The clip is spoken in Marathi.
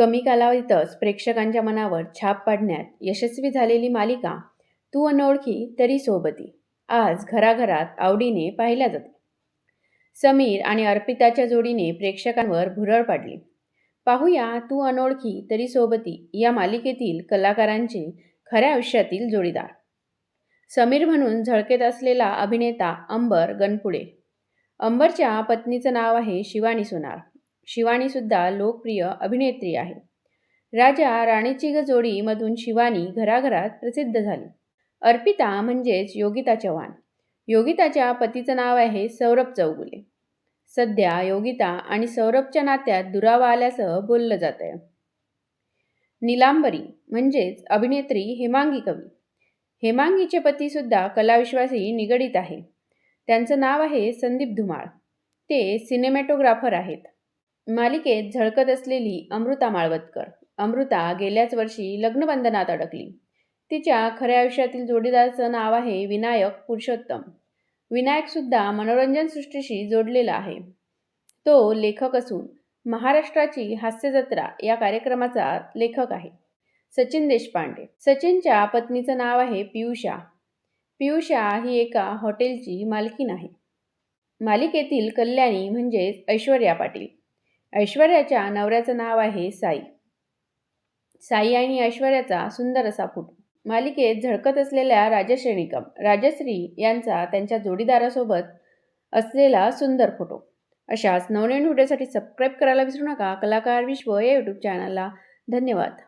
कमी कालावधीतच प्रेक्षकांच्या मनावर छाप पाडण्यात यशस्वी झालेली मालिका तू अनोळखी तरी सोबती. आज घराघरात आवडीने पाहिल्या जाते समीर आणि अर्पिताच्या जोडीने प्रेक्षकांवर भुरळ पाडली. पाहूया तू अनोळखी तरी सोबती या मालिकेतील कलाकारांचे खऱ्या आयुष्यातील जोडीदार. समीर म्हणून झळकेत असलेला अभिनेता अंबर गणपुडे. अंबरच्या पत्नीचं नाव आहे शिवानी सोनार. शिवानीसुद्धा लोकप्रिय अभिनेत्री आहे. राजा राणीची गजोडीमधून शिवानी घराघरात प्रसिद्ध झाली. अर्पिता म्हणजेच योगिता चव्हाण. योगिताच्या पतीचं नाव आहे सौरभ चौगुले. सध्या योगिता आणि सौरभच्या नात्यात दुरावा आल्यासह बोललं जात आहे निलांबरी म्हणजेच अभिनेत्री हेमांगी कवी. हेमांगीचे पतीसुद्धा कलाविश्वासी निगडीत आहे. त्यांचं नाव आहे संदीप धुमाळ. ते सिनेमॅटोग्राफर आहेत. मालिकेत झळकत असलेली अमृता माळवतकर. अमृता गेल्याच वर्षी लग्नबंधनात अडकली. तिच्या खऱ्या आयुष्यातील जोडीदाराचं नाव आहे विनायक पुरुषोत्तम. विनायकसुद्धा मनोरंजन सृष्टीशी जोडलेला आहे. तो लेखक असून महाराष्ट्राची हास्यजत्रा या कार्यक्रमाचा लेखक आहे. सचिन देशपांडे. सचिनच्या पत्नीचं नाव आहे पियुषा. पियुषा ही एका हॉटेलची मालकीण आहे. मालिकेतील कल्याणी म्हणजेच ऐश्वर्या पाटील. ऐश्वर्याच्या नवऱ्याचं नाव आहे साई. साई आणि ऐश्वर्याचा सुंदर असा फोटो मालिकेत झळकत असलेल्या राजश्रेणीकम राजश्री यांचा त्यांच्या जोडीदारासोबत असलेला सुंदर फोटो. अशाच नवनवीन व्हिडिओसाठी सबस्क्राईब करायला विसरू नका. कलाकार विश्व या यूट्यूब चॅनलला धन्यवाद.